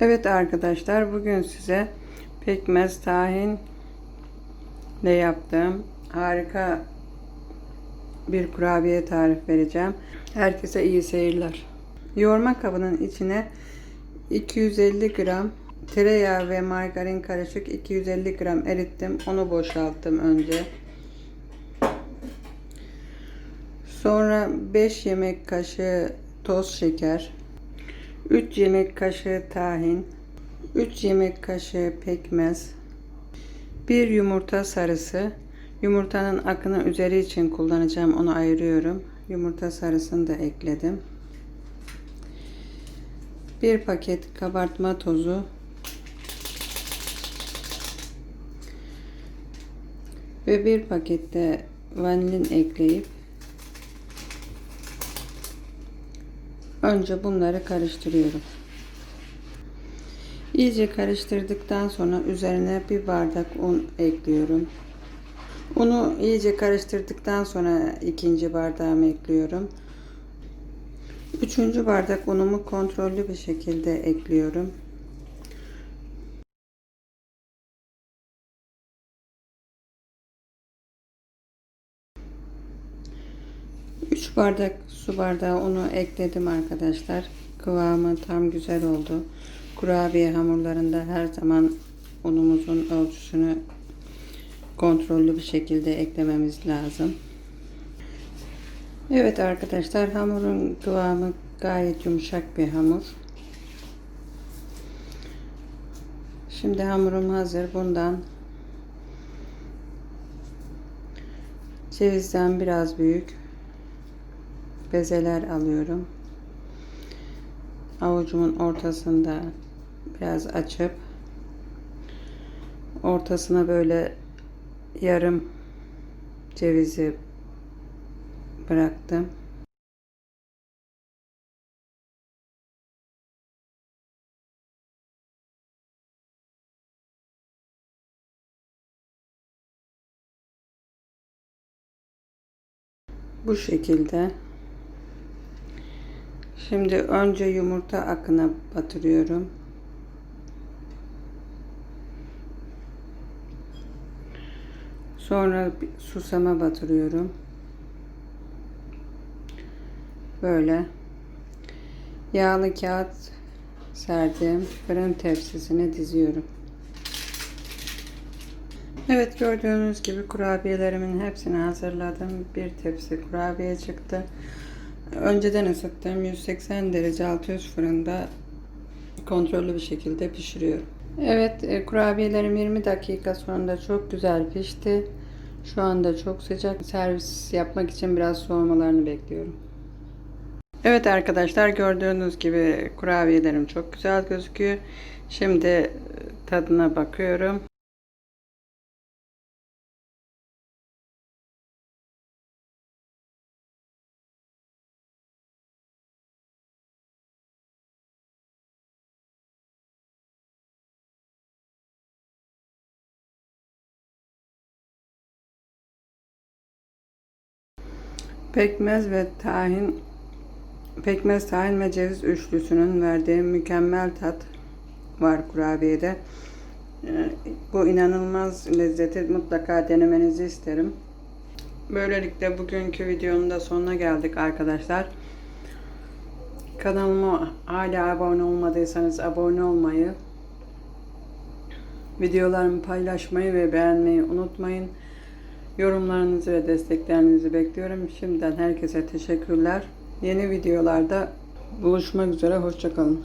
Evet arkadaşlar bugün size pekmez tahin ile yaptığım harika bir kurabiye tarif vereceğim. Herkese iyi seyirler. Yoğurma kabının içine 250 gram tereyağı ve margarin karışık 250 gram erittim. Onu boşalttım önce. Sonra 5 yemek kaşığı toz şeker, 3 yemek kaşığı tahin, 3 yemek kaşığı pekmez, 1 yumurta sarısı. Yumurtanın akını üzeri için kullanacağım. Onu ayırıyorum. Yumurta sarısını da ekledim. 1 paket kabartma tozu. Ve bir pakette vanilin ekleyip Önce bunları karıştırıyorum. İyice karıştırdıktan sonra üzerine bir bardak un ekliyorum. Unu iyice karıştırdıktan sonra ikinci bardağımı ekliyorum. Üçüncü bardak unumu kontrollü bir şekilde ekliyorum. Üç bardak su bardağı unu ekledim arkadaşlar. Kıvamı tam güzel oldu. Kurabiye hamurlarında her zaman unumuzun ölçüsünü kontrollü bir şekilde eklememiz lazım. Evet arkadaşlar hamurun kıvamı gayet yumuşak bir hamur. Şimdi hamurum hazır. Bundan cevizden biraz büyük bezeler alıyorum. Avucumun ortasında biraz açıp ortasına böyle yarım cevizi bıraktım. Bu şekilde. Şimdi önce yumurta akına batırıyorum. Sonra susama batırıyorum. Böyle yağlı kağıt serdiğim fırın tepsisine diziyorum. Evet gördüğünüz gibi kurabiyelerimin hepsini hazırladım. Bir tepsi kurabiye çıktı. Önceden ısıttığım 180 derece 600 fırında kontrollü bir şekilde pişiriyorum. Evet e, kurabiyelerim 20 dakika sonunda çok güzel pişti. Şu anda çok sıcak. Servis yapmak için biraz soğumalarını bekliyorum. Evet arkadaşlar gördüğünüz gibi kurabiyelerim çok güzel gözüküyor. Şimdi e, tadına bakıyorum. Pekmez ve tahin pekmez, tahin ve ceviz üçlüsünün verdiği mükemmel tat var kurabiyede. Ee, Bu inanılmaz lezzeti mutlaka denemenizi isterim. Böylelikle bugünkü videonun da sonuna geldik arkadaşlar. Kanalıma hala abone olmadıysanız abone olmayı, videolarımı paylaşmayı ve beğenmeyi unutmayın. Yorumlarınızı ve desteklerinizi bekliyorum. Şimdiden herkese teşekkürler. Yeni videolarda buluşmak üzere. Hoşçakalın.